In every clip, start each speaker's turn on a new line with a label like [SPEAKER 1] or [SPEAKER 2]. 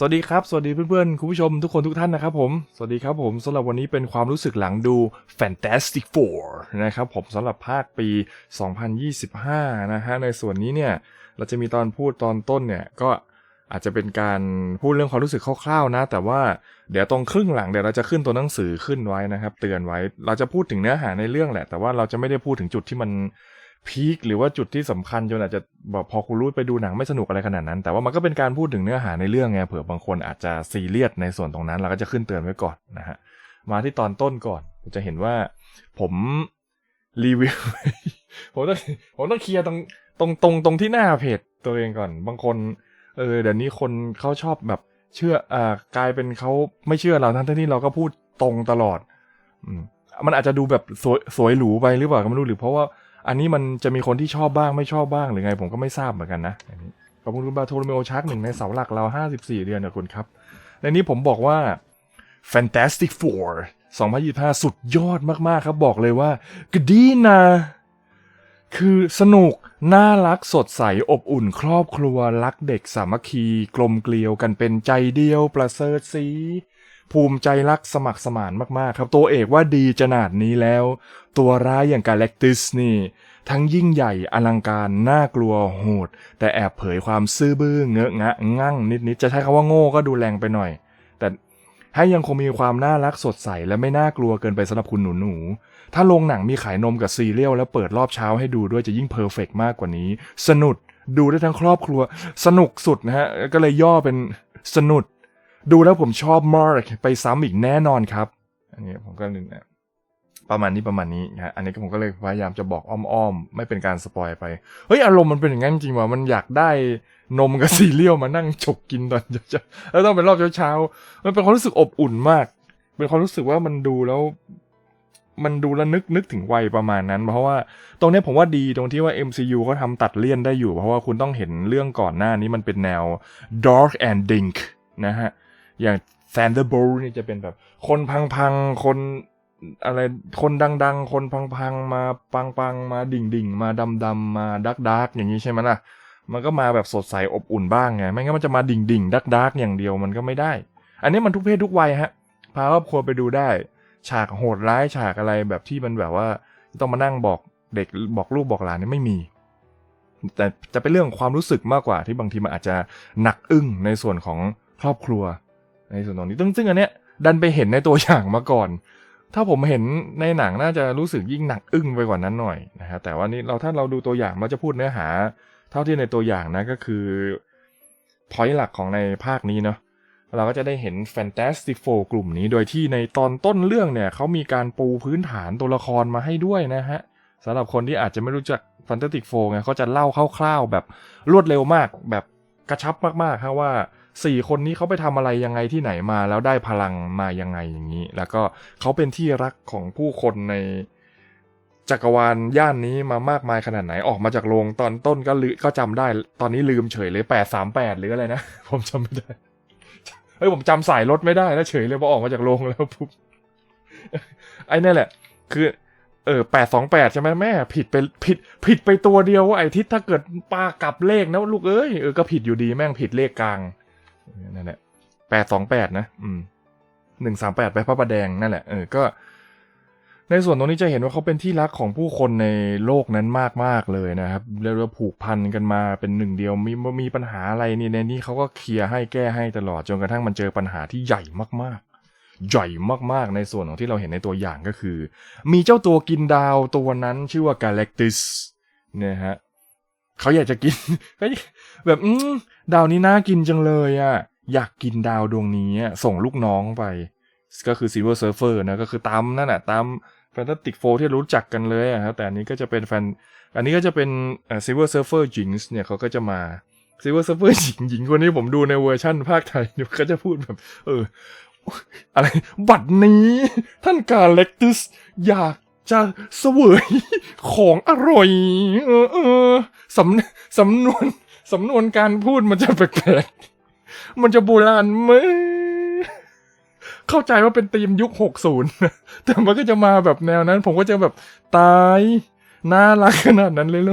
[SPEAKER 1] สวัสดีครับ สวัสดีเพื่อนๆ คุณผู้ชมทุกคนทุกท่านนะครับผม สวัสดีครับผมสำหรับวันนี้เป็นความรู้สึกหลังดู Fantastic Four นะครับผมสำหรับภาคปี 2025 นะฮะ ในส่วนนี้เนี่ย เราจะมีตอนพูดตอนต้นเนี่ย ก็อาจจะเป็นการพูดเรื่องความรู้สึกคร่าวๆนะ แต่ว่าเดี๋ยวตรงครึ่งหลังเดี๋ยวเราจะขึ้นตัวหนังสือขึ้นไว้นะครับ เตือนไว้เราจะพูดถึงเนื้อหาในเรื่องแหละ แต่ว่าเราจะไม่ได้พูดถึงจุดที่มัน พีคหรือว่าจุดที่สำคัญจนอาจจะแบบพอคุณรู้ไปดูหนังไม่สนุกอะไรขนาดนั้น แต่ว่ามันก็เป็นการพูดถึงเนื้อหาในเรื่องไงเผื่อบางคนอาจจะซีเรียสในส่วนตรงนั้นเราก็จะขึ้นเตือนไว้ก่อนนะฮะมาที่ตอนต้นก่อนจะเห็นว่าผมรีวิวผมต้องผมต้องเคลียร์ตรงตรงตรงตรงที่หน้าเพจตัวเองก่อน บางคนเออเดี๋ยวนี้คนเขาชอบแบบเชื่ออ่ากลายเป็นเขาไม่เชื่อเราทั้งที่เราก็พูดตรงตลอด อืมมันอาจจะดูแบบสวยสวยหรูไปหรือเปล่าก็ไม่รู้หรือเพราะว่า อันนี้มันจะมีคนที่ชอบบ้างไม่ชอบบ้างหรือไงผมก็ไม่ทราบเหมือนกันนะอันนี้ขอบคุณคุณบาโทรเมโอชักหนึ่งในเสาหลักเรา 54 เดือนนะคุณครับในนี้ผมบอกว่า Fantastic Four 2025 สุดยอดมากๆครับบอกเลยว่ากดีนะคือสนุก น่ารักสดใส อบอุ่นครอบครัว รักเด็กสามัคคี กลมเกลียวกันเป็นใจเดียว ประเสริฐสี ภูมิใจรักสมัครสมานมากๆ ครับตัวเอกว่าดีจนาดนี้แล้ว ตัวร้ายอย่างกาแล็กติสนี่ ทั้งยิ่งใหญ่อลังการน่ากลัวโหด แต่แอบเผยความซื่อบื้อเงอะงะงั่งนิดๆจะใช้คำว่าโง่ก็ดูแรงไปหน่อย แต่ให้ยังคงมีความน่ารักสดใสและไม่น่ากลัวเกินไปสำหรับคุณหนูหนูถ้าโรงหนังมีขายนมกับซีเรียลแล้วเปิดรอบเช้าให้ดูด้วยจะยิ่งเพอร์เฟกมากกว่านี้ สนุดดูได้ทั้งครอบครัว สนุกสุดนะฮะก็เลยย่อเป็นสนุด ดูแล้วผมชอบมากไปซ้ำอีกแน่นอนครับ อันนี้ผมก็นึกนะประมาณนี้ประมาณนี้นะฮะอันนี้ผมก็เลยพยายามจะบอกอ้อมๆ ไม่เป็นการสปอยไป เฮ้ย อารมณ์มันเป็นอย่างนั้นจริงว่ะมันอยากได้นมกับซีเรียลมานั่งฉกกินตอนเช้าแล้วต้องเป็นรอบเช้าๆ มันเป็นความรู้สึกอบอุ่นมาก เป็นความรู้สึกว่ามันดูแล้ว มันดูแล้วนึกนึกถึงวัยประมาณนั้น เพราะว่าตรงนี้ผมว่าดีตรงที่ว่า MCU เขาทำตัดเลี่ยนได้อยู่ เพราะว่าคุณต้องเห็นเรื่องก่อนหน้านี้มันเป็นแนว dark and dink นะฮะ อย่าง Thunderbolt นี่จะเป็นแบบ คนพังๆ คนอะไรคนดัง ๆ คนพังๆ มาปังๆ มาดิ่งๆ มาดำๆ มาดักๆ อย่างนี้ใช่ไหมล่ะ มันก็มาแบบสดใสอบอุ่นบ้างไง ไม่งั้นมันจะมาดิ่งๆ ดักๆ อย่างเดียวมันก็ไม่ได้ อันนี้มันทุกเพศทุกวัยฮะ พาครอบครัวไปดูได้ ฉากโหดร้ายฉากอะไรแบบที่มันแบบว่า ต้องมานั่งบอกเด็กบอกลูกบอกหลานนี่ไม่มี แต่จะเป็นเรื่องความรู้สึกมากกว่าที่บางทีมันอาจจะหนักอึ้งในส่วนของครอบครัว ในส่วนตรงนี้ซึ่งซึ่งอันเนี้ยดันไปเห็นในตัวอย่างมาก่อน ถ้าผมเห็นในหนังน่าจะรู้สึกยิ่งหนักอึ้งไปกว่านั้นหน่อยนะฮะแต่ว่านี่เราถ้าเราดูตัวอย่างเราจะพูดเนื้อหา เท่าที่ในตัวอย่างนะก็คือพอยต์หลักของในภาคนี้เนาะเราก็จะได้เห็น Fantastic Four กลุ่มนี้ โดยที่ในตอนต้นเรื่องเนี่ยเขามีการปูพื้นฐานตัวละครมาให้ด้วยนะฮะสำหรับคนที่อาจจะไม่รู้จัก Fantastic Four ไงเขาจะเล่าคร่าวๆแบบรวดเร็วมาก แบบกระชับมากๆครับว่า สี่คนนี้เขาไปทำอะไรยังไงที่ไหนมา แล้วได้พลังมายังไงอย่างนี้ แล้วก็เขาเป็นที่รักของผู้คนในจักรวาลย่านนี้มามากมายขนาดไหนออกมาจากโรงตอนต้นก็ลืก็จำได้ ตอนนี้ลืมเฉยเลยแปดสามแปดหรืออะไรนะ ผมจำไม่ได้เฮ้ยผมจำสายรถไม่ได้แล้วเฉยเลยพอออกมาจากโรงแล้วปุ๊บไอ้นี่แหละ คือ เออแปดสองแปดใช่ไหมแม่ ผิดไปผิด ผิดไปตัวเดียวว่าไอ้ทิศถ้าเกิดปากลับเลขนะลูกเอ้ยเออก็ผิดอยู่ดีแม่งผิดเลขกลาง นั่นแหละแปดสองแปดนะ อืมหนึ่งสามแปดไปพระประแดงนั่นแหละเออก็ ในส่วนตรงนี้จะเห็นว่าเขาเป็นที่รักของผู้คนในโลกนั้นมากๆเลยนะครับเรียกว่าผูกพันกันมาเป็นหนึ่งเดียวมีมีปัญหาอะไรนี่ในนี้เขาก็เคลียร์ให้แก้ให้ตลอดจนกระทั่งมันเจอปัญหาที่ใหญ่มากๆ ใหญ่มากๆ ในส่วนของที่เราเห็นในตัวอย่างก็คือ มีเจ้าตัวกินดาวตัวนั้นชื่อว่ากาแล็กติสเนี่ยฮะเขาอยากจะกิน แบบอืมดาวนี้น่ากินจังเลยอะ่ะ อยากกินดาวดวงนี้ส่งลูกน้องไป ก็คือ Silver Surfer นะก็คือตามนั่นแหะตาม Fantastic Four ที่รู้จักกันเลยอะครับแต่อันนี้ก็จะเป็นแฟน อันนี้ก็จะเป็นซิเอ่อ Silver Surfer Jinx เนี่ยเขาก็จะมา Silver Surfer หญิงหญิงคนนี้ผมดูในเวอร์ชั่นภาคไทยเนี่ยก็จะพูดแบบ เออ อะไร บัตรนี้ท่านกาเล็กติสอยากจะเสวยของอร่อย เออเออสำสำนวน สำนวนการพูดมันจะแปลกๆ มันจะโบราณไหมเข้าใจว่าเป็นธีมยุคหกศูนย์แต่มันก็จะมาแบบแนวนั้น ผมก็จะแบบตายน่ารักขนาดนั้นเลยเหร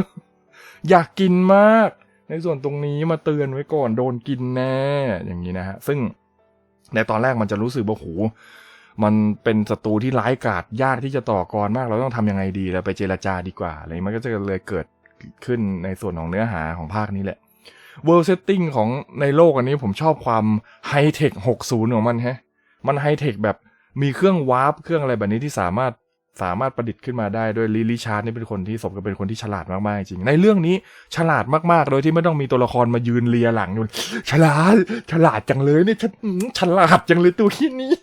[SPEAKER 1] อยากกินมาก ในส่วนตรงนี้มาเตือนไว้ก่อนโดนกินแน่อย่างนี้นะฮะ ซึ่งในตอนแรกมันจะรู้สึกว่าโหมันเป็นศัตรูที่ร้ายกาจยากที่จะต่อกรมาก เราต้องทำยังไงดีเราไปเจรจาดีกว่าอะไรมันก็จะเลยเกิดขึ้นในส่วนของเนื้อหาของภาคนี้แหละ World Setting ของในโลกอันนี้ผมชอบความไฮเทค60 ของมันฮะ มันไฮเทคแบบมีเครื่องวาร์ปเครื่องอะไรแบบนี้ที่สามารถสามารถประดิษฐ์ขึ้นมาได้ด้วยลิลิชาร์ดนี่เป็นคนที่สมกับเป็นคนที่ฉลาดมากๆจริงในเรื่องนี้ฉลาดมากๆ โดยที่ไม่ต้องมีตัวละครมายืนเลียหลังอยู่ฉลาดฉลาดจังเลยเนี่ยฉฉลาดจังเลยตัวขี้นี้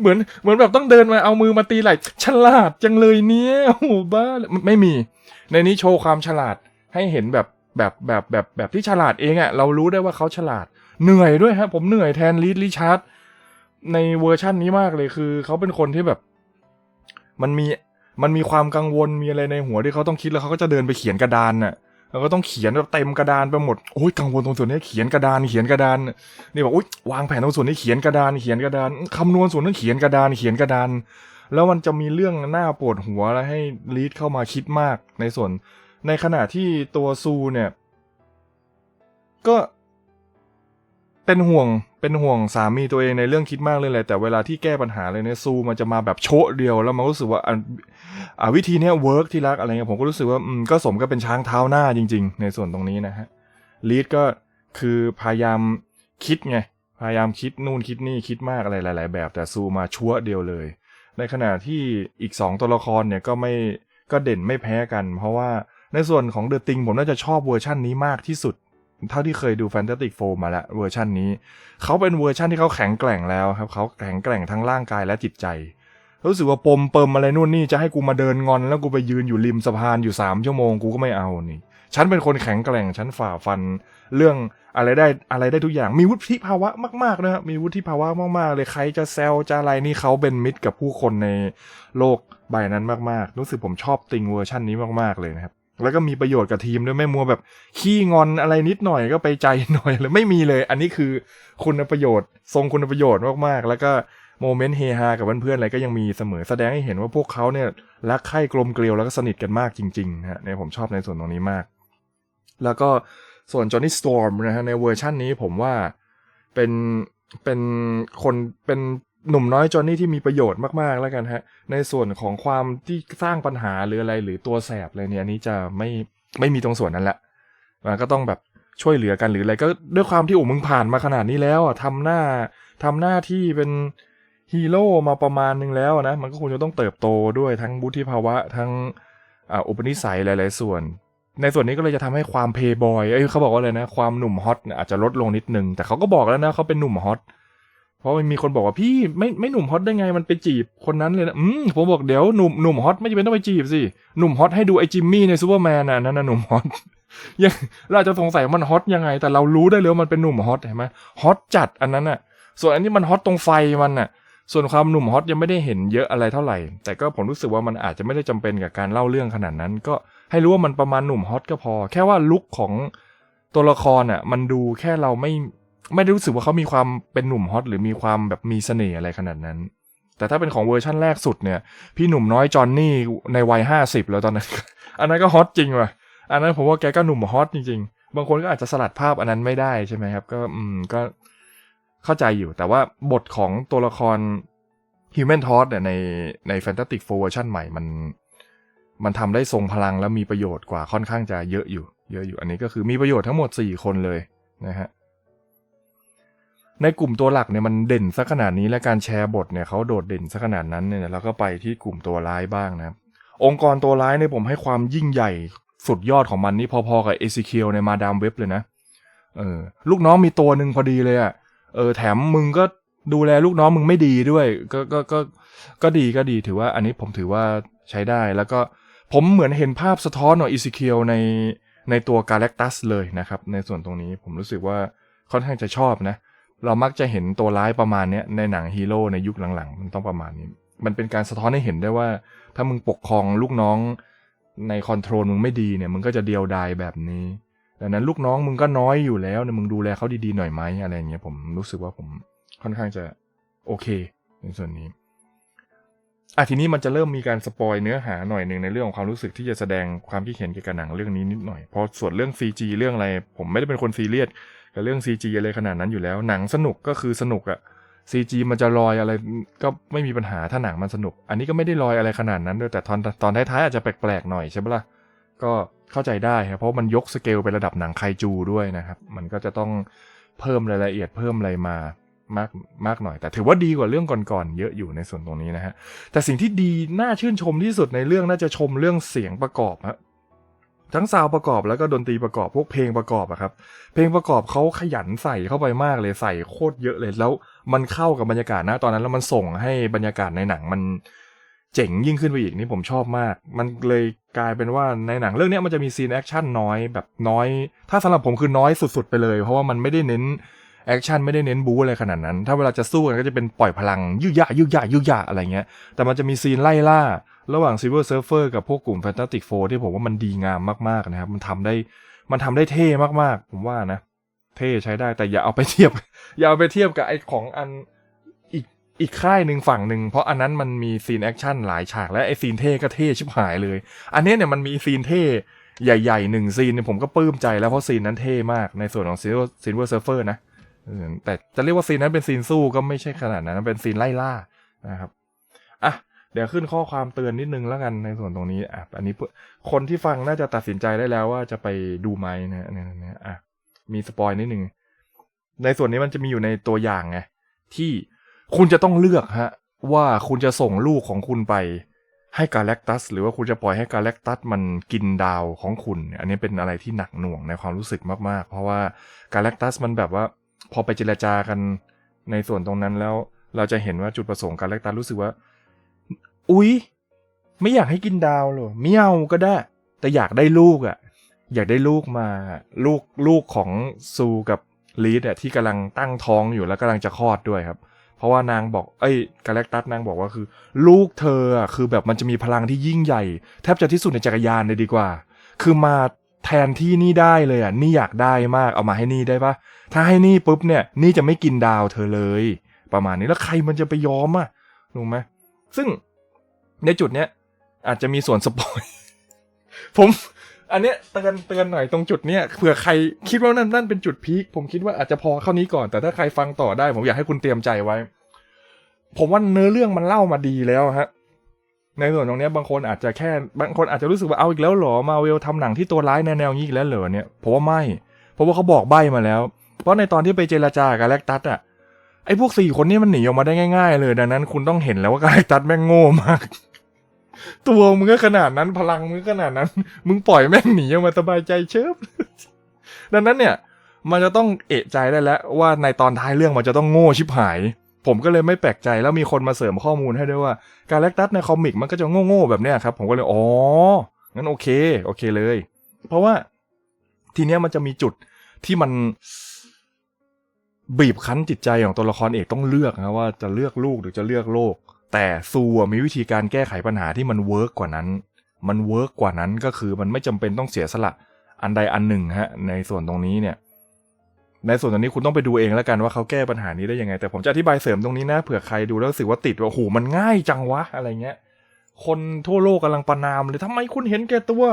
[SPEAKER 1] เหมือนเหมือนแบบต้องเดินมาเอามือมาตีไหล่ฉลาดจังเลยเนี่ยโอ้โหบ้าไม่มี ในนี้โชว์ความฉลาดให้เห็นแบบ แบบแบบแบบแบบที่ฉลาดเองอะเรารู้ได้ว่าเขาฉลาด เหนื่อยด้วยฮะผมเหนื่อยแทนลิลิชาร์ดในเวอร์ชั่นนี้มากเลยคือเขาเป็นคนที่แบบ มันมีมันมีความกังวลมีอะไรในหัวที่เขาต้องคิดแล้วเขาก็จะเดินไปเขียนกระดานน่ะแล้วก็ต้องเขียนแบบเต็มกระดานไปหมดโอ้ยกังวลตรงส่วนนี้เขียนกระดานเขียนกระดานนี่บอกโอ้ยวางแผนตรงส่วนนี้เขียนกระดานเขียนกระดานคำนวณส่วนนั้นเขียนกระดานเขียนกระดาน แล้วมันจะมีเรื่องหน้าปวดหัวแล้วให้ลีดเข้ามาคิดมากในส่วน ในขณะที่ตัวซูเนี่ย ก็เป็นห่วงเป็นห่วงสามีตัวเองในเรื่องคิดมากเลยแหละแต่เวลาที่แก้ปัญหาเลยเนี่ยซูมันจะมาแบบโชะเดียวแล้วมันก็รู้สึกว่าอันอ่าวิธีเนี้ยเวิร์กที่รักอะไรเงี้ยผมก็รู้สึกว่าอืมก็สมก็เป็นช้างเท้าหน้าจริง ๆ ในส่วนตรงนี้นะฮะลีดก็คือพยายามคิดไงพยายามคิดนู่นคิดนี่คิดมากอะไรหลาย ๆ แบบ แต่ซูมาชั่วเดียวเลย ในขณะที่อีก2ตัวละครเนี่ยก็ไม่ก็เด่นไม่แพ้กัน เพราะว่า ในส่วนของเดอะติงผมน่าจะชอบเวอร์ชั่นนี้มากที่สุด เท่าที่เคยดู Fantastic Four มาแล้วเวอร์ชันนี้ เขาเป็นเวอร์ชันที่เขาแข็งแกร่งแล้วครับเขาแข็งแกร่งทั้งร่างกายและจิตใจ รู้สึกว่าปมเปิมอะไรนู่นนี่จะให้กูมาเดินงอนแล้วกูไปยืนอยู่ริมสะพานอยู่สามชั่วโมงกูก็ไม่เอานี่ ฉันเป็นคนแข็งแกร่งฉันฝ่าฟัน เรื่องอะไรได้อะไรได้ทุกอย่างมีวุฒิภาวะมากๆนะครับมีวุฒิภาวะมากๆ เลยใครจะแซวจะอะไรนี่เขาเป็นมิตรกับผู้คนในโลกใบนั้นมากๆ รู้สึกผมชอบติงเวอร์ชันนี้มากๆเลยนะครับ แล้วก็มีประโยชน์กับทีมด้วยไม่มัวแบบขี้งอนอะไรนิดหน่อยก็ไปใจหน่อยเลยไม่มีเลย อันนี้คือคุณประโยชน์ ทรงคุณประโยชน์มากๆ แล้วก็โมเมนต์เฮฮากับเพื่อนๆอะไรก็ยังมีเสมอแสดงให้เห็นว่าพวกเขาเนี่ยรักใคร่กลมเกลียวแล้วก็สนิทกันมากจริงๆนะฮะเนี่ยผมชอบในส่วนตรงนี้มาก แล้วก็ส่วนจอห์นนี่สตอร์มนะฮะในเวอร์ชั่นนี้ผมว่าเป็นเป็นคนเป็น หนุ่มน้อยจอห์นนี่ที่มีประโยชน์มากๆแล้วกันฮะ ในส่วนของความที่สร้างปัญหาหรืออะไรหรือตัวแสบอะไรเนี่ยอันนี้จะไม่ไม่มีตรงส่วนนั้นแหละมันก็ต้องแบบช่วยเหลือกันหรืออะไรก็ด้วยความที่โอ้มึงผ่านมาขนาดนี้แล้วอะทำหน้าทำหน้าที่เป็นฮีโร่มาประมาณนึงแล้วนะมันก็คงจะต้องเติบโตด้วยทั้งบุธิภาวะทั้งอุปนิสัยหลาย ๆ ส่วน ในส่วนนี้ก็เลยจะทำให้ความเพย์บอยเอ้ยเขาบอกว่าอะไรนะ ความหนุ่มฮอตอาจจะลดลงนิดนึงแต่เขาก็บอกแล้วนะเขาเป็นหนุ่มฮอต เพราะมันมีคนบอกว่าพี่ไม่ไม่หนุ่มฮอตได้ไงมันไปจีบคนนั้นเลยนะอืมผมบอกเดี๋ยวหนุ่มหนุ่มฮอตไม่จำเป็นต้องไปจีบสิหนุ่มฮอตให้ดูไอจิมมี่ในซูเปอร์แมนน่ะนั่นน่ะหนุ่มฮอตยังเราอาจจะสงสัยมันฮอตยังไง แต่เรารู้ได้เลยว่ามันเป็นหนุ่มฮอตเห็นไหมฮอตจัดอันนั้นน่ะ ส่วนอันนี้มันฮอตตรงไฟมันน่ะ ส่วนความหนุ่มฮอตยังไม่ได้เห็นเยอะอะไรเท่าไหร่ แต่ก็ผมรู้สึกว่ามันอาจจะไม่ได้จำเป็นกับการเล่าเรื่องขนาดนั้น ก็ให้รู้ว่ามันประมาณหนุ่มฮอตก็พอ แค่ว่าลุคของตัวละครอะ มันดูแค่เราไม่ ไม่ได้รู้สึกว่าเขามีความเป็นหนุ่มฮอตหรือมีความแบบมีเสน่ห์อะไรขนาดนั้น แต่ถ้าเป็นของเวอร์ชั่นแรกสุดเนี่ย พี่หนุ่มน้อยจอนนี่ในวัยห้าสิบแล้วตอนนั้น อันนั้นก็ฮอตจริงว่ะ อันนั้นผมว่าแกก็หนุ่มฮอตจริง ๆ บางคนก็อาจจะสลัดภาพอันนั้นไม่ได้ใช่ไหมครับ ก็อืมก็เข้าใจอยู่ แต่ว่าบทของตัวละคร Human t o s เนี่ยในใน Fantastic Four เวอร์ชันใหม่มัน มันทำได้ทรงพลังและมีประโยชน์กว่าค่อนข้างจะเยอะอยู่ เยอะอยู่อันนี้ก็คือมีประโยชน์ทั้งหมด 4 คนเลยนะฮะ ในกลุ่มตัวหลักเนี่ยมันเด่นสักขนาดนี้และการแชร์บทเนี่ยเขาโดดเด่นสักขนาดนั้นเนี่ยแล้วก็ไปที่กลุ่มตัวร้ายบ้างนะครับองค์กรตัวร้ายเนี่ยผมให้ความยิ่งใหญ่สุดยอดของมันนี่พอๆกับเอซิเคียวในมาดามเว็บเลยนะเออลูกน้องมีตัวหนึ่งพอดีเลยอะ่ะเออแถมมึงก็ดูแลลูกน้องมึงไม่ดีด้วย ก็ก็ก็ก็ดีก็ดีถือว่าอันนี้ผมถือว่าใช้ได้แล้วก็ผมเหมือนเห็นภาพสะท้อนของอีซิเคียวในในตัวกาแล็กตัสเลยนะครับ ในส่วนตรงนี้ผมรู้สึกว่าค่อนข้างจะชอบนะเเรามักจะเห็นตัวร้ายประมาณนี้ในหนังฮีโร่ในยุคหลังๆ มันต้องประมาณนี้ มันเป็นการสะท้อนให้เห็นได้ว่า ถ้ามึงปกครองลูกน้องในคอนโทรลมึงไม่ดีเนี่ยมึงก็จะเดียวดายแบบนี้ดังนั้นลูกน้องมึงก็น้อยอยู่แล้วเนี่ยมึงดูแลเขาดีๆหน่อยไหมอะไรอย่างเงี้ยผมรู้สึกว่าผมค่อนข้างจะโอเค ในส่วนนี้อะทีนี้มันจะเริ่มมีการสปอยเนื้อหาหน่อยหนึ่งในเรื่องของความรู้สึกที่จะแสดงความคิดเห็นเกี่ยวกับหนังเรื่องนี้นิดหน่อยเพราะส่วนเรื่อง CG เรื่องอะไร ผมไม่ได้เป็นคนซีเรียส กับเรื่อง CG อะไรขนาดนั้นอยู่แล้ว หนังสนุกก็คือสนุกอะ CG มันจะลอยอะไรก็ไม่มีปัญหาถ้าหนังมันสนุก อันนี้ก็ไม่ได้ลอยอะไรขนาดนั้นด้วยแต่ตอนตอนท้ายๆอาจจะแปลกๆหน่อยใช่ปะล่ะก็เข้าใจได้ครับเพราะมันยกสเกลไประดับหนังไคจูด้วยนะครับ มันก็จะต้องเพิ่มรายละเอียดเพิ่มอะไรมามากมากหน่อย แต่ถือว่าดีกว่าเรื่องก่อนๆเยอะอยู่ในส่วนตรงนี้นะฮะแต่สิ่งที่ดีน่าชื่นชมที่สุดในเรื่องน่าจะชมเรื่องเสียงประกอบฮะ ทั้งซาวประกอบแล้วก็ดนตรีประกอบพวกเพลงประกอบอะครับเพลงประกอบเขาขยันใส่เข้าไปมากเลยใส่โคตรเยอะเลยแล้วมันเข้ากับบรรยากาศนะตอนนั้นแล้วมันส่งให้บรรยากาศในหนังมันเจ๋งยิ่งขึ้นไปอีกนี่ผมชอบมาก มันเลยกลายเป็นว่าในหนังเรื่องนี้มันจะมีซีนแอคชั่นน้อยแบบน้อย ถ้าสำหรับผมคือน้อยสุดๆไปเลย เพราะว่ามันไม่ได้เน้นแอคชั่นไม่ได้เน้นบู๊อะไรขนาดนั้น ถ้าเวลาจะสู้กันก็จะเป็นปล่อยพลังยืดยะยืดยะยืดยะอะไรเงี้ย แต่มันจะมีซีนไล่ล่า ระหว่าง Silver Surfer กับพวกกลุ่ม Fantastic Four ที่ผมว่ามันดีงามมากๆนะครับ มันทำได้มันทำได้เท่มากๆ ผมว่านะ เท่ใช้ได้แต่อย่าเอาไปเทียบ อย่าเอาไปเทียบกับไอ้ของอันอีกอีกค่ายหนึ่งฝั่งหนึ่งเพราะอันนั้นมันมีซีนแอคชั่นหลายฉากและไอ้ซีนเท่ก็เท่ชิบหายเลย อันนี้เนี่ยมันมีซีนเท่ใหญ่ๆหนึ่งซีนเนี่ยผมก็ปลื้มใจแล้วเพราะซีนนั้นเท่มากในส่วนของ Silver Silver Surfer นะแต่จะเรียกว่าซีนนั้นเป็นซีนสู้ก็ไม่ใช่ขนาดนั้นเป็นซีนไล่ล่านะครับอะ เดี๋ยวขึ้นข้อความเตือนนิดนึงแล้วกันในส่วนตรงนี้อะอันนี้เพื่อคนที่ฟังน่าจะตัดสินใจได้แล้วว่าจะไปดูไหมนะเนี่ยเนี่ยอะมีสปอยนิดนึงในส่วนนี้มันจะมีอยู่ในตัวอย่างไงที่คุณจะต้องเลือกฮะ ว่าคุณจะส่งลูกของคุณไป ให้กาแล็กตัส หรือว่าคุณจะปล่อยให้กาแล็กตัสมันกินดาวของคุณ อันนี้เป็นอะไรที่หนักหน่วงในความรู้สึกมากๆ เพราะว่ากาแล็กตัสมันแบบว่า พอไปเจรจากันในส่วนตรงนั้นแล้ว เราจะเห็นว่าจุดประสงค์กาแล็กตัสรู้สึกว่า อุ๊ย ไม่อยากให้กินดาวหรอไม่เอาก็ได้ แต่อยากได้ลูกอะ่ะ อยากได้ลูกมาลูกลูกของซูกับลีดอะที่กำลังตั้งท้องอยู่แล้วกำลังจะคลอดด้วยครับ เพราะว่านางบอก เอ้ยกาแล็กตัสนางบอกว่าคือ ลูกเธออะคือแบบมันจะมีพลังที่ยิ่งใหญ่ แทบจะที่สุดในจักรยานเลยดีกว่า คือมาแทนที่นี่ได้เลยอะนี่อยากได้มากเอามาให้นี่ได้ปะถ้าให้นี่ปุ๊บเนี่ยนี่จะไม่กินดาวเธอเลย ประมาณนี้แล้วใครมันจะไปยอมอะรู้ไหมซึ่ง ในจุดเนี้ยอาจจะมีส่วนสปอยผม อันเนี้ยเตือนเตือนหน่อยตรงจุดเนี้ยเผื่อใครคิดว่านั่นนั่นเป็นจุดพีคผมคิดว่าอาจจะพอเข้านี้ก่อน แต่ถ้าใครฟังต่อได้ ผมอยากให้คุณเตรียมใจไว้ ผมว่าเนื้อเรื่องมันเล่ามาดีแล้วฮะในส่วนตรงเนี้ยบางคนอาจจะแค่บางคนอาจจะรู้สึกว่าเอาอีกแล้วหรอมาเวลทำหนังที่ตัวร้ายแนวๆนี้อีกแล้วเหรอเนี่ยผมว่าไม่เพราะว่าเขาบอกใบ้มาแล้ว เพราะในตอนที่ไปเจรจากับแลกตัสอะไอ้พวกสี่คนนี้มันหนีออกมาได้ง่าย ๆ เลย ดังนั้นคุณต้องเห็นแล้วว่าแลกตัสแม่งโง่มาก ตัวมึงก็ขนาดนั้นพลังมึงขนาดนั้น มึงปล่อยแม่งหนีออกมาสบายใจเชิบดังนั้นเนี่ย มันจะต้องเอะใจได้แล้วว่าในตอนท้ายเรื่องมันจะต้องโง่ชิบหาย ผมก็เลยไม่แปลกใจแล้วมีคนมาเสริมข้อมูลให้ด้วยว่า การแลกตัสในคอมิกมันก็จะโง่ๆแบบเนี้ยครับ ผมก็เลยอ๋องั้นโอเค โอเคเลย เพราะว่าทีเนี้ยมันจะมีจุดที่มันบีบคั้นจิตใจของตัวละครเอกต้องเลือกนะว่าจะเลือกลูกหรือจะเลือกโลก แต่ซูอะมีวิธีการแก้ไขปัญหาที่มันเวิร์กกว่านั้น มันเวิร์กกว่านั้นก็คือมันไม่จำเป็นต้องเสียสละอันใดอันหนึ่งฮะในส่วนตรงนี้เนี่ย ในส่วนตรงนี้คุณต้องไปดูเองแล้วกันว่าเขาแก้ปัญหานี้ได้ยังไง แต่ผมจะอธิบายเสริมตรงนี้นะเผื่อใครดูแล้วรู้สึกว่าติดว่าโอ้โหมันง่ายจังวะอะไรเงี้ย คนทั่วโลกกำลังประนามเลยทำไมคุณเห็นแก่ตัว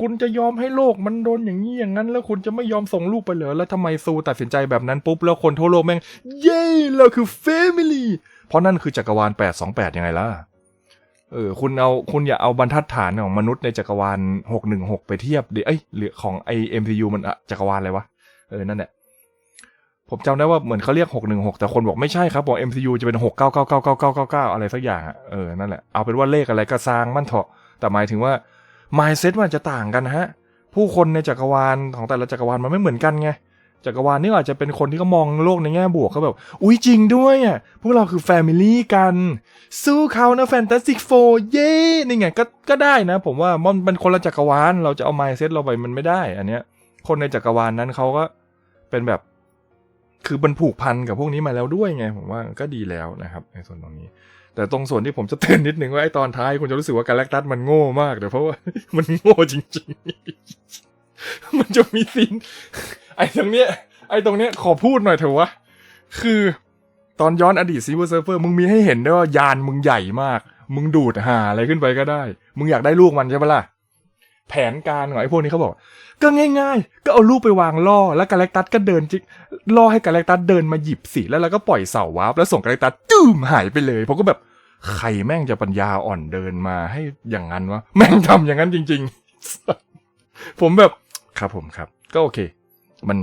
[SPEAKER 1] คุณจะยอมให้โลกมันโดนอย่างนี้อย่างนั้น แล้วคุณจะไม่ยอมส่งลูกไปเหรอแล้วทำไมซูตัดสินใจแบบนั้นปุ๊บแล้วคนทั่วโลกแม่งเย้เราคือเฟมิลี่ เพราะนั่นคือจักรวาล 828 ยังไงล่ะ เออ คุณเอา คุณอย่าเอาบรรทัดฐานของมนุษย์ในจักรวาล 616 ไปเทียบดิเอ้ยหรือของไอ MCU มันอะจักรวาลอะไรวะ เออ นั่นแหละ ผมจำได้ว่าเหมือนเขาเรียก 616 แต่คนบอกไม่ใช่ครับ บอก MCU จะเป็น 6999999 อะไรสักอย่างอะเออ นั่นแหละ เอาเป็นว่าเลขอะไรก็สร้างมันเถอะ แต่หมายถึงว่า mindset มันจะต่างกันฮะ ผู้คนในจักรวาลของแต่ละจักรวาลมันไม่เหมือนกันไง จักรวาลนี่อาจจะเป็นคนที่เขามองโลกในแง่บวกเขาแบบ อุ้ยจริงด้วยอะพวกเราคือแฟมิลี่กัน สู้เขานะแฟนตาสติกโฟเย้นี่ไงก็ก็ได้นะ ผมว่ามันเป็นคนละจักรวาลเราจะเอา mindset เราไปมันไม่ได้ อันเนี้ย คนในจักรวาลนั้นเขาก็เป็นแบบ คือมันผูกพันกับพวกนี้มาแล้วด้วยไง ผมว่าก็ดีแล้วนะครับในส่วนตรงนี้ แต่ตรงส่วนที่ผมจะเตือนนิดนึงว่าไอ้ตอนท้ายคุณจะรู้สึกว่าการแลกตัสมันโง่มากเดี๋ยวเพราะว่ามันโง่จริง ๆ มันจะมีซีน ไอ้ตรงเนี้ย ไอ้ตรงเนี้ยขอพูดหน่อยเถอะวะ คือตอนย้อนอดีตซีเวอร์เซิร์ฟเวอร์มึงมีให้เห็นด้วยว่ายานมึงใหญ่มาก มึงดูดหาอะไรขึ้นไปก็ได้ มึงอยากได้ลูกมันใช่ปะล่ะ แผนการของไอ้พวกนี้เขาบอก ก็ง่ายๆ ก็เอาลูกไปวางล่อ แล้วกาแล็กตัสก็เดินจิกล่อให้กาแล็กตัสเดินมาหยิบสิ แล้วเราก็ปล่อยเสาวาร์ปแล้วส่งกาแล็กตัสจื้มหายไปเลยผมก็แบบใครแม่งจะปัญญาอ่อนเดินมาให้อย่างนั้นวะ แม่งทำอย่างนั้นจริง ๆ ผมแบบครับผมครับ ก็โอเค มัน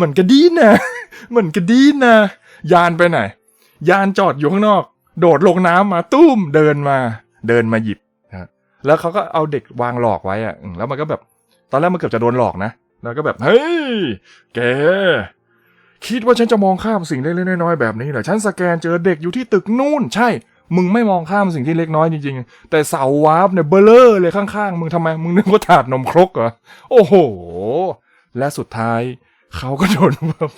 [SPEAKER 1] มันกระดีนะมันกระดีนะยานไปไหน ยานจอดอยู่ข้างนอก โดดลงน้ำมาตุ้มเดินมา เดินมาหยิบนะแล้วเขาก็เอาเด็กวางหลอกไว้อะอืมแล้วมันก็แบบ ตอนแรกมันเกือบจะโดนหลอกนะแล้วก็แบบเฮ้ยแกคิดว่าฉันจะมองข้ามสิ่งเล็กๆน้อยๆแบบนี้เหรอฉันสแกนเจอเด็กอยู่ที่ตึกนู่น ใช่ มึงไม่มองข้ามสิ่งที่เล็กน้อยจริงๆ แต่เสาวาร์ปเนี่ยเบลเลอร์เลยข้างๆ มึงทำไม มึงนึกว่าถาดนมครกเหรอ โอ้โห และสุดท้ายเขาก็โดนแบบ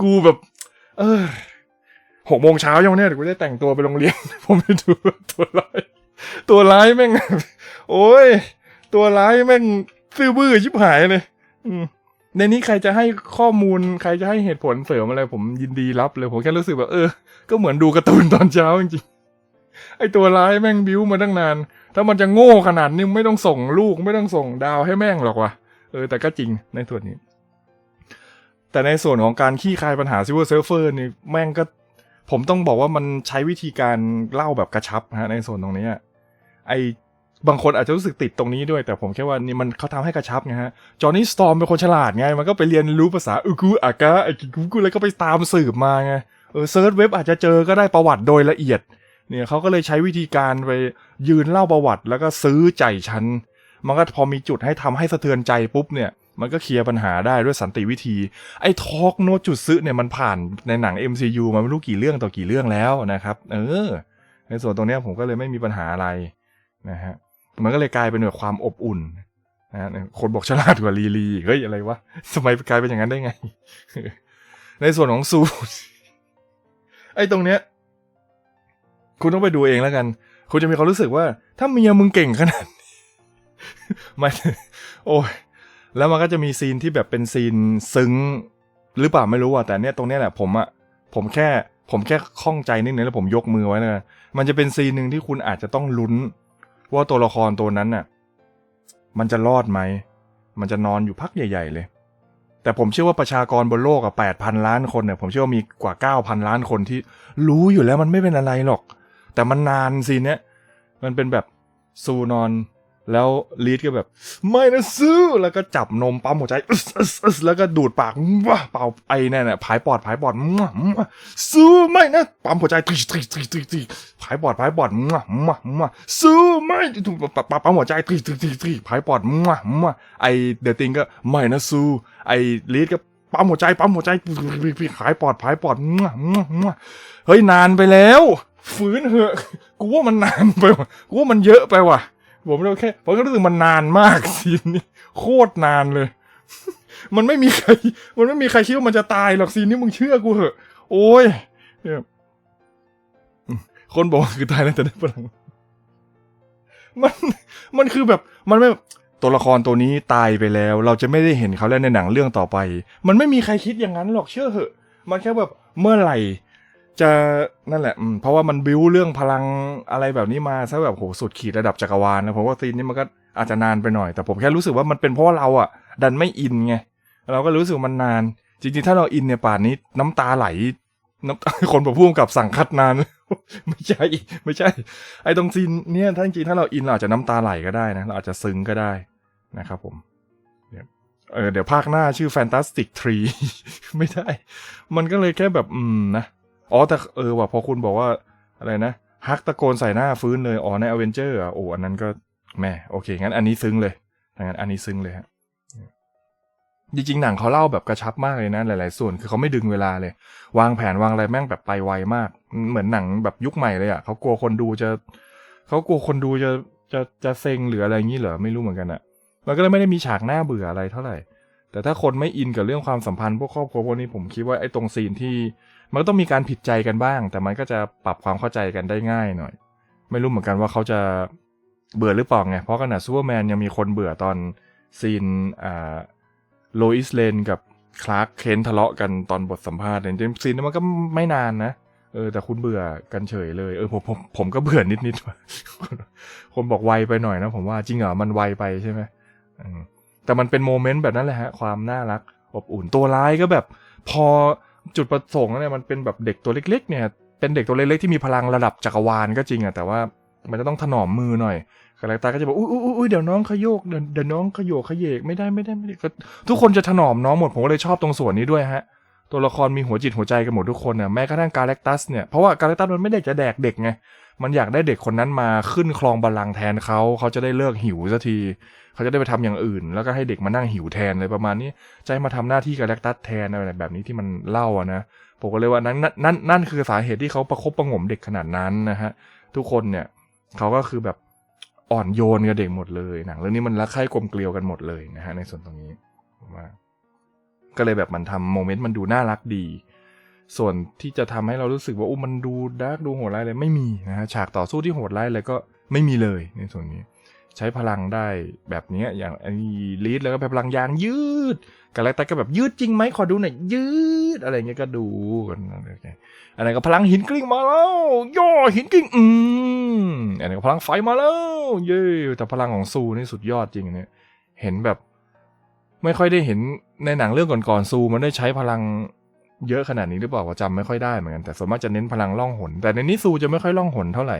[SPEAKER 1] กูแบบ เออหกโมงเช้ายังเนี่ยเดี๋ยวกูได้แต่งตัวไปโรงเรียน ผมไปดูตัวร้าย ตัวร้ายแม่ง โอ้ย ตัวร้ายแม่งซื่อบื้อชิบหายเลย อืมในนี้ใครจะให้ข้อมูลใครจะให้เหตุผลเสริมอะไร ผมยินดีรับเลย ผมแค่รู้สึกแบบเออ ก็เหมือนดูการ์ตูนตอนเช้าจริงๆไอตัวร้ายแม่งบิ้วมาตั้งนาน ถ้ามันจะโง่ขนาดนี้ไม่ต้องส่งลูกไม่ต้องส่งดาวให้แม่งหรอกว่ะ เออแต่ก็จริงในส่วนนี้ แต่ในส่วนของการขี้คายปัญหาซิเวอร์เซิร์ฟเฟอร์นี่แม่งก็ ผมต้องบอกว่ามันใช้วิธีการเล่าแบบกระชับฮะในส่วนตรงนี้ไอบางคนอาจจะรู้สึกติดตรงนี้ด้วย แต่ผมแค่ว่านี่มันเขาทำให้กระชับไงฮะ จอห์นนี่สตอมเป็นคนฉลาดไง มันก็ไปเรียนรู้ภาษาอุกุอากาไอกิกุกุแล้วก็ไปตามสืบมาไง เออเซิร์ชเว็บอาจจะเจอก็ได้ประวัติโดยละเอียด เนี่ยเขาก็เลยใช้วิธีการไปยืนเล่าประวัติแล้วก็ซื้อใจชั้น มันก็พอมีจุดให้ทำให้สะเทือนใจปุ๊บเนี่ยมันก็เคลียร์ปัญหาได้ด้วยสันติวิธี ไอ้ทอกโนจุดซึเนี่ยมันผ่านในหนัง MCU มาไม่รู้กี่เรื่องต่อกี่เรื่องแล้วนะครับ เออ ในส่วนตรงนี้ผมก็เลยไม่มีปัญหาอะไรนะฮะมันก็เลยกลายเป็นแบบความอบอุ่นนะฮะคนบอกฉลาดกว่าลีลีเฮ้ยอะไรวะทำไมกลายเป็นอย่างนั้นได้ไง ในส่วนของซูไอ้ตรงเนี้ย คุณต้องไปดูเองแล้วกัน คุณจะมีความรู้สึกว่า ถ้าเมียมึงเก่งขนาด มันโอ้ยแล้วมันก็จะมีซีนที่แบบเป็นซีนซึ้งหรือเปล่าไม่รู้อะแต่เนี่ยตรงเนี้ยแหละผมอะผมแค่ผมแค่ข้องใจนิดนึงแล้วผมยกมือไว้นะมันจะเป็นซีนหนึ่งที่คุณอาจจะต้องลุ้น ว่าตัวละครตัวนั้นน่ะ มันจะรอดไหม มันจะนอนอยู่พักใหญ่ ๆ เลย แต่ผมเชื่อว่าประชากรบนโลกอะแปดพันล้านคนเนี่ยผมเชื่อว่ามีกว่าเก้าพันล้านคนที่รู้อยู่แล้วมันไม่เป็นอะไรหรอก แต่มันนานซีนเนี้ยมันเป็นแบบซูนอน แล้วลีดก็แบบ ไม่นะซูแล้วก็จับนมปั๊มหัวใจแล้วก็ดูดปากว้าเป่าไอแน่น่ะผายปอดผายปอดมั่วมั่วซูไม่นะปั๊มหัวใจตีตีตีตีตีผายปอดผายปอดมั่วมั่วมั่วซูไม่ถูกปั๊มหัวใจตีตีตีตีผายปอดไอเดอะติงก็ไม่นะซูไอลีดก็ปั๊มหัวใจปั๊มหัวใจผายปอดผายปอดเฮ้ยนานไปแล้ว ฝืนเหอะกูว่ามันนานไปว่ะกูว่ามันเยอะไปว่ะ ผมเราแค่ผมก็รู้สึกมันนานมากซีนนี้โคตรนานเลย มันไม่มีใคร มันไม่มีใครคิดว่ามันจะตายหรอกซีนนี้มึงเชื่อกูเหอะ โอ้ยเนี่ยคนบอกว่าคือตายแล้วแต่ได้พลังมันมันคือแบบมันไม่ตัวละครตัวนี้ตายไปแล้ว เราจะไม่ได้เห็นเขาแล้วในหนังเรื่องต่อไป มันไม่มีใครคิดอย่างนั้นหรอกเชื่อเหอะ มันแค่แบบเมื่อไหร่ จะนั่นแหละอืมเพราะว่ามันบิวเรื่องพลังอะไรแบบนี้มาซะแบบโหสุดขีดระดับจักรวาลนะผมว่าซีนนี้มันก็อาจจะนานไปหน่อย แต่ผมแค่รู้สึกว่ามันเป็นเพราะว่าเราอะ ดันไม่อินไงเราก็รู้สึกมันนาน จริงๆ ถ้าเราอินเนี่ยป่านนี้น้ำตาไหล น้ำคนผมพูดกับสั่งคัดนาน ไม่ใช่ไม่ใช่ ไอ้ตรงซีนเนี่ยถ้าจริงๆถ้าเราอินเราอาจจะน้ำตาไหลก็ได้นะเราอาจจะซึ้งก็ได้นะครับผมเนี่ยเออเดี๋ยวภาคหน้าชื่อ Fantastic Tree ไม่ได้ มันก็เลยแค่แบบ อืมนะ อ๋อแต่เออว่ะพอคุณบอกว่าอะไรนะฮักตะโกนใส่หน้าฟื้นเลยอ๋อในอเวนเจอร์อะโอ้อันนั้นก็แม่โอเค งั้นอันนี้ซึ้งเลยงั้นอันนี้ซึ้งเลยฮะจริงๆหนังเขาเล่าแบบกระชับมากเลยนะ หลาย ๆ ส่วนคือเขาไม่ดึงเวลาเลย วางแผนวางอะไรแม่งแบบไปไวมาก เหมือนหนังแบบยุคใหม่เลยอะเขากลัวคนดูจะเขากลัวคนดูจะจะจะเซ็งหรืออะไรอย่างนี้เหรอไม่รู้เหมือนกันอะมันก็เลยไม่ได้มีฉากหน้าเบื่ออะไรเท่าไหร่ แต่ถ้าคนไม่อินกับเรื่องความสัมพันธ์พวกครอบครัวพวกนี้ผมคิดว่าไอ้ตรงซีนที่ มันก็ต้องมีการผิดใจกันบ้าง แต่มันก็จะปรับความเข้าใจกันได้ง่ายหน่อย ไม่รู้เหมือนกันว่าเขาจะเบื่อหรือเปล่าไง เพราะขนาดซูเปอร์แมนยังมีคนเบื่อตอนซีนอ่าโลอิสเลนกับคลาร์กเคนทะเลาะกันตอนบทสัมภาษณ์เนี่ยจริงซีนนั้นมันก็ไม่นานนะเออแต่คุณเบื่อกันเฉยเลยเออผมผมผมก็เบื่อนิดนิดคนบอกไวไปหน่อยนะ ผมว่าจริงเหรอมันไวไปใช่ไหมแต่มันเป็นโมเมนต์แบบนั้นแหละฮะความน่ารักอบอุ่นตัวร้ายก็แบบ พอ จุดประสงค์เนี่ยมันเป็นแบบเด็กตัวเล็ก ๆ เนี่ย เป็นเด็กตัวเล็กๆที่มีพลังระดับจักรวาลก็จริงอะแต่ว่ามันจะต้องถนอมมือหน่อยคาแรคตาก็จะบอกอุ้ยอุ้ยอุ้ยเดี๋ยวน้องขยโยกเดี๋ยวเดี๋ยวน้องขยโยกขยเยกไม่ได้ไม่ได้ไม่ได้ก็ทุกคนจะถนอมน้องหมดผมก็เลยชอบตรงส่วนนี้ด้วยฮะ ตัวละครมีหัวจิตหัวใจกันหมดทุกคนน่ะแม้กระทั่งกาแล็กตัสเนี่ยเพราะว่ากาแล็กตัสมันไม่ได้จะแดกเด็กไงมันอยากได้เด็กคนนั้นมาขึ้นครองบัลลังก์แทนเขาเขาจะได้เลิกหิวสักที เขาจะได้ไปทำอย่างอื่น แล้วก็ให้เด็กมานั่งหิวแทนอะไรประมาณนี้จะให้มาทำหน้าที่กาแล็กตัสแทนอะไรแบบนี้ที่มันเล่าอะนะผมก็เลยว่านั้นนั่นนั่นนั่นคือสาเหตุที่เขาประคบประงมเด็กขนาดนั้นนะฮะทุกคนเนี่ยเขาก็คือแบบอ่อนโยนกับเด็กหมดเลยหนังเรื่องนี้มันรักใคร่กลมเกลียวกันหมดเลยนะฮะในส่วนตรงนี้ผมว่าก็เลยแบบมันทำโมเมนต์มันดูน่ารักดี ส่วนที่จะทำให้เรารู้สึกว่าอู้มันดูดาร์กดูโหดร้ายเลยไม่มีนะฮะฉากต่อสู้ที่โหดร้ายเลยก็ไม่มีเลยในส่วนนี้ ใช้พลังได้แบบนี้อย่างไอ้ลีดแล้วก็แบบพลังยางยืดกาแล็กตัสก็แบบยืดจริงไหมขอดูหน่อยยืดอะไรเงี้ยก็ดูกันอันนั้นก็พลังหินกลิ้งมาแล้วย่อหินกลิ้งอืมอันนี้ก็พลังไฟมาแล้วเย้แต่พลังของซูนี่สุดยอดจริงนเนี่ย เห็นแบบ ไม่ค่อยได้เห็นในหนังเรื่องก่อนๆซูมันได้ใช้พลังเยอะขนาดนี้หรือเปล่าก็จำไม่ค่อยได้เหมือนกันแต่ส่วนมากจะเน้นพลังล่องหน แต่ในนี้ซูจะไม่ค่อยล่องหนเท่าไหร่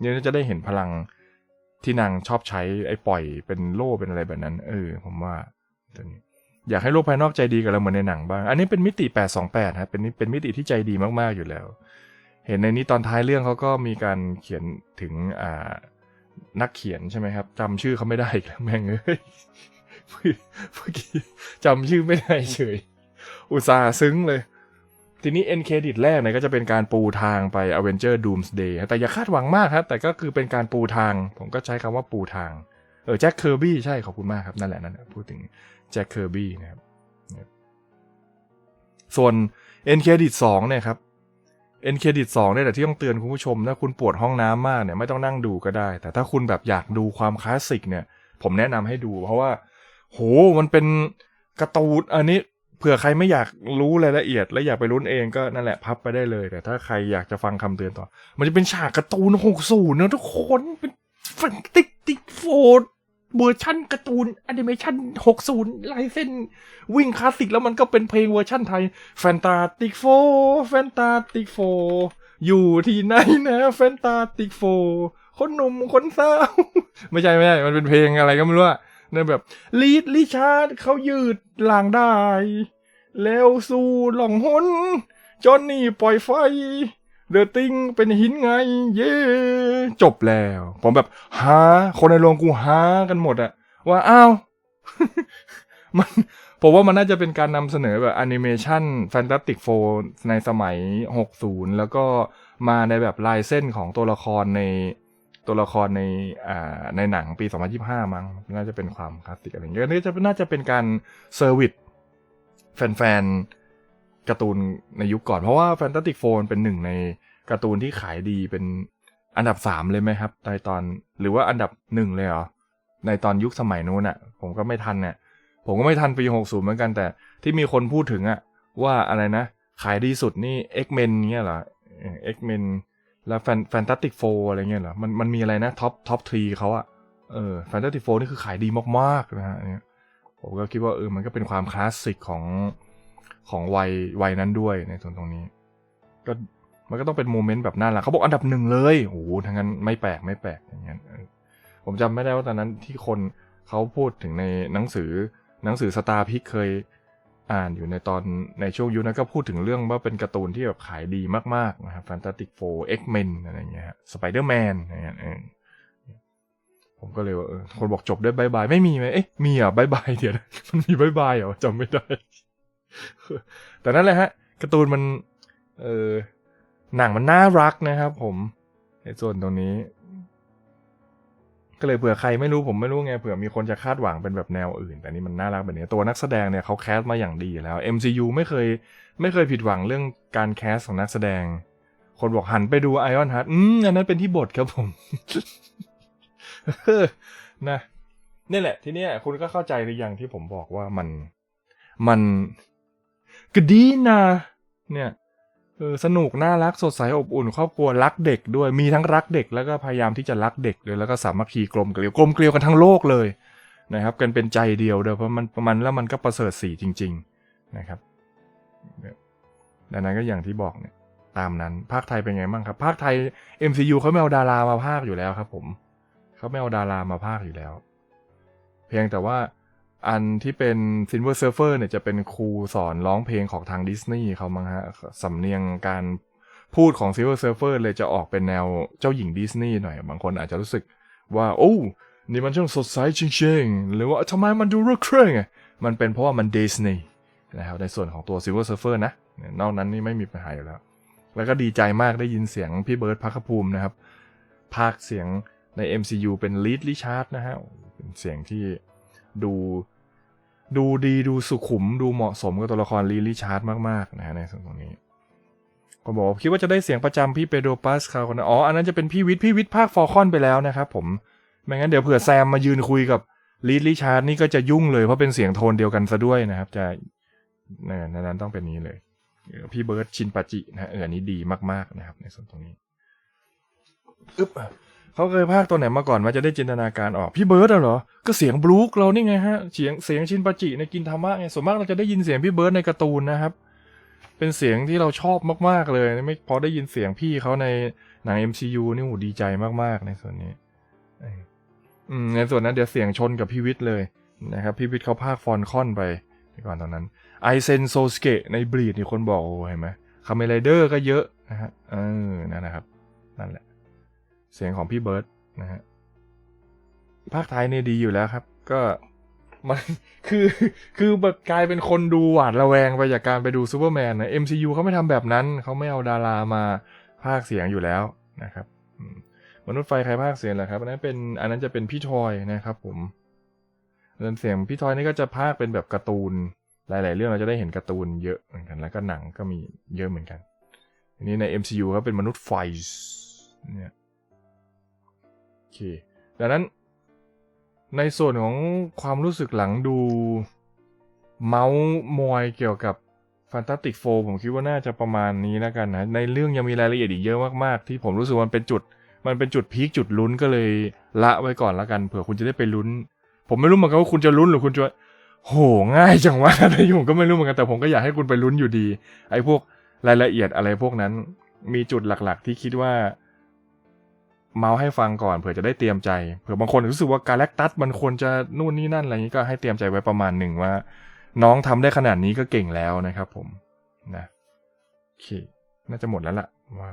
[SPEAKER 1] เนี่ยจะได้เห็นพลัง ที่นางชอบใช้ไอ้ปล่อยเป็นโล่เป็นอะไรแบบนั้น เออ ผมว่าตัวนี้อยากให้โลกภายนอกใจดีกับเราเหมือนในหนังบ้าง อันนี้เป็นมิติ 828 ฮะ เป็นเป็นมิติที่ใจดีมาก ๆ อยู่แล้ว เห็นในนี้ตอนท้ายเรื่องเขาก็มีการเขียนถึงอ่านักเขียนใช่ไหมครับจำชื่อเขาไม่ได้อีกแล้วแม่งเอ้ยเมื่อกี้จำชื่อไม่ได้เฉย อุตส่าห์ซึ้งเลย ทีนี้เอ็นเครดิตแรกเนี่ยก็จะเป็นการปูทางไป Avenger Doomsday ฮะแต่อย่าคาดหวังมากครับแต่ก็คือเป็นการปูทาง ผมก็ใช้คำว่าปูทาง เออแจ็คเคอร์บี้ใช่ขอบคุณมากครับ นั่นแหละนั่นแหละพูดถึงแจ็คเคอร์บี้นะครับ ส่วนเอ็นเครดิตสองเนี่ยครับเอ็นเครดิตสองเนี่ยแต่ที่ต้องเตือนคุณผู้ชมถ้าคุณปวดห้องน้ำมากเนี่ยไม่ต้องนั่งดูก็ได้ แต่ถ้าคุณแบบอยากดูความคลาสสิกเนี่ย ผมแนะนำให้ดู เพราะว่า โหมันเป็นกร์ตูนอันนี้ ผื่อใครไม่อยากรู้รายละเอียด และอยากไปลุ้นเองก็นั่นแหละพับไปได้เลย แต่ถ้าใครอยากจะฟังคำเตือนต่อ มันจะเป็นฉากการ์ตูนหกสูนเนอะทุกคนเป็นแฟนติกติกโฟดเวอร์ชั่นการ์ตูนแอนิเมชั่นหกศูนย์ลายเส้น วิ่งคลาสสิกแล้วมันก็เป็นเพลงเวอร์ชั่นไทยแฟนตาติกโฟแฟนตาติกโฟอยู่ที่ไหนนะแฟนตาติกโฟคนหนุ่มคนสาวไม่ใช่ไม่ใช่มันเป็นเพลงอะไรก็ไม่รู้อะเนี่ยแบบลีดลิชาร์ดเขายืดหลางได้ แล้วสู่หล่องหนจอนนี่ปล่อยไฟ เดอะติงเป็นหินไง เย่จบแล้ว ผมแบบหาคนในโรงกูหากันหมดอะว่าอ้าวมันผมว่ามันน่าจะเป็นการนำเสนอแบบแอนิเมชันแฟนตาติกโฟในสมัย 60 แล้วก็มาในแบบลายเส้นของตัวละครในตัวละครในอ่าในหนังปี 2025 มั้งน่าจะเป็นความคลาสสิกอะไรอย่างเงี้ยนี่จะน่าจะเป็นการเซอร์วิส แฟนๆการ์ตูนในยุคก่อน เพราะว่า Fantastic Four เป็นหนึ่งในการ์ตูนที่ขายดีเป็นอันดับ3เลยไหมครับในตอนหรือว่าอันดับหนึ่งเลยเหรอในตอนยุคสมัยนู้นอะ่ะ ผมก็ไม่ทันเนี่ยผมก็ไม่ทันปี60เหมือนกันแต่ที่มีคนพูดถึงอะว่าอะไรนะ ขายดีสุดนี่ X-Men เงี้ยเหรอ X-Men แล้วแฟนแฟนตาติกโฟอะไรเงี้ยเหรอมันมันมีอะไรนะท็อปท็อปทรีเขาอะเออแฟนตาติกโฟนี่คือขายดีมากๆนะฮะเนี่ย ผมก็คิดว่าเออมันก็เป็นความคลาสสิกของของวัยวัยนั้นด้วยในส่วนตรงนี้ ก็มันก็ต้องเป็นโมเมนต์แบบน่ารักเขาบอกอันดับหนึ่งเลยโอ้โหทั้งนั้นไม่แปลกไม่แปลกอย่างเงี้ยผมจำไม่ได้ว่าตอนนั้นที่คนเขาพูดถึงในหนังสือหนังสือสตาร์พิกเคยอ่านอยู่ในตอนในช่วงยุคนั้นก็พูดถึงเรื่องว่าเป็นการ์ตูนที่แบบขายดีมากๆนะครับแฟนตาติกโฟเอ็กเมนอะไรเงี้ยสไปเดอร์แมนอะไรเงี้ย ผมก็เลยว่าคนบอกจบด้วยบายบายไม่มีไหมเอ๊ะมีอะบายบายเดี๋ยวนะมันมีบายบายเหรอจำไม่ได้ แต่นั่นแหละฮะการ์ตูนมัน เออหนังมันน่ารักนะครับ ผมในส่วนตรงนี้ ก็เลยเผื่อใครไม่รู้ผมไม่รู้ไงเผื่อมีคนจะคาดหวังเป็นแบบแนวอื่น แต่นี่มันน่ารักแบบนี้ตัวนักแสดงเนี่ยเขาแคสมาอย่างดีแล้ว MCU ไม่เคย ไม่เคยผิดหวังเรื่องการแคสของนักแสดง คนบอกหันไปดูไอออนฮัทอืมอันนั้นเป็นที่บทครับผม นะนี่แหละ ทีเนี้ยคุณก็เข้าใจหรือยังที่ผมบอกว่ามันมันก็ดีนะเนี่ยเออสนุกน่ารักสดใสอบอุ่น ครอบครัวรักเด็กด้วยมีทั้งรักเด็ก แล้วก็พยายามที่จะรักเด็กด้วยแล้วก็สามัคคีกลมเกลียวกลมเกลียวกันทั้งโลกเลยนะครับ กันเป็นใจเดียวเด้อเพราะมันมันแล้วมันก็ประเสริฐสีจริง ๆนะครับดังนั้นก็อย่างที่บอกเนี่ยตามนั้นภาคไทยเป็นไงบ้างครับ ภาคไทย MCU เขาไม่เอาดารามาภาคอยู่แล้วครับผม เขาไม่เอาดารามาภาคอยู่แล้ว เพียงแต่ว่าอันที่เป็น Silver Surfer เนี่ยจะเป็นครูสอนร้องเพลงของทางดิสนีย์เขามั้งฮะสำเนียงการพูดของ Silver Surfer เลยจะออกเป็นแนวเจ้าหญิงดิสนีย์หน่อย บางคนอาจจะรู้สึกว่า โอ้ นี่มันช่างสดใสจริงๆ หรือว่าทำไมมันดูเรื่องเครื่องไงมันเป็นเพราะว่ามันดิสนีย์นะครับในส่วนของตัว Silver Surfer นะ นอกนั้นนี่ไม่มีปัญหาอยู่แล้ว แล้วก็ดีใจมากได้ยินเสียงพี่เบิร์ดพักภูมินะครับ ภาคเสียง ใน MCU เป็นลีดลิชาร์ดนะฮะเป็นเสียงที่ดูดูดีดูสุขุมดูเหมาะสมกับตัวละครลีลิชาร์ดมากๆนะฮะในส่วนตรงนี้ก็บอกคิดว่าจะได้เสียงประจำพี่เปโดรปาสคาคนนั้นอ๋ออันนั้นจะเป็นพี่วิทย์พี่วิทย์ภาคฟอร์คอนไปแล้วนะครับผมไม่งั้นเดี๋ยวเผื่อแซมมายืนคุยกับลีดลิชาร์ดนี่ก็จะยุ่งเลยเพราะเป็นเสียงโทนเดียวกันซะด้วยนะครับ จะเนี่ยในนั้นต้องเป็นนี้เลยพี่เบิร์ดชินปาจินะฮะเอออันนี้ดีมากๆนะครับ ในส่วนตรงนี้อึ๊บ เขาเคยพากย์ตัวไหนมาก่อนมาจะได้จินตนาการออกพี่เบิร์ดอะเหรอ ก็เสียงบลูคเรานี่ไงฮะเสียงเสียงชินปาจิในกินธรรมะไงส่วนมากเราจะได้ยินเสียงพี่เบิร์ดในการ์ตูนนะครับ เป็นเสียงที่เราชอบมากๆเลยไม่พอได้ยินเสียงพี่เขาในหนัง MCU นี่โหดีใจมากๆในส่วนนี้อืมในส่วนนั้นเดี๋ยวเสียงชนกับพี่วิทย์เลยนะครับพี่วิทย์เขาพากย์ฟอนคอนไปก่อนตอนนั้นไอเซนโซสเกะในบลีดนี่คนบอกโอ้เห็นไหมคาเมไรเดอร์ก็เยอะนะฮะเออนั่นนะครับ นั่นแหละ เสียงของพี่เบิร์ดนะฮะภาคไทยเนี่ยดีอยู่แล้วครับ ก็มันคือคือแบบกลายเป็นคนดูหวาดระแวงไปจากการไปดูซูเปอร์แมนนะ MCU เขาไม่ทำแบบนั้น เขาไม่เอาดารามาภาคเสียงอยู่แล้วนะครับมนุษย์ไฟใครภาคเสียงเหรอครับอันนั้นเป็นอันนั้นจะเป็นพี่ทอยนะครับผมอันนั้นเสียงพี่ทอยนี่ก็จะภาคเป็นแบบการ์ตูนหลาย ๆ เรื่องเราจะได้เห็นการ์ตูนเยอะเหมือนกัน แล้วก็หนังก็มีเยอะเหมือนกันทีนี้ใน MCU ก็เป็นมนุษย์ไฟเนี่ย เค ดังนั้นในส่วนของความรู้สึกหลังดูเมาส์มอยเกี่ยวกับ Fantastic Four ผมคิดว่าน่าจะประมาณนี้แล้วกันนะ ในเรื่องยังมีรายละเอียดอีกเยอะมากๆ ที่ผมรู้สึกมันเป็นจุด มันเป็นจุดพีคจุดลุ้นก็เลยละไว้ก่อนแล้วกันเผื่อคุณจะได้ไปลุ้น ผมไม่รู้เหมือนกันว่าคุณจะลุ้นหรือคุณจะโหง่ายจังวะอะไรอยู่ผมก็ไม่รู้เหมือนกันแต่ผมก็อยากให้คุณไปลุ้นอยู่ดี ไอ้พวกรายละเอียดอะไรพวกนั้น มีจุดหลักๆ ที่คิดว่า เมาส์ให้ฟังก่อนเผื่อจะได้เตรียมใจเผื่อบางคนรู้สึกว่ากาแล็กตัสมันควรจะนู่นนี่นั่นอะไรอย่างนี้ก็ให้เตรียมใจไว้ประมาณหนึ่งว่า น้องทำได้ขนาดนี้ก็เก่งแล้วนะครับผมนะโอเคน่าจะหมดแล้วล่ะว่า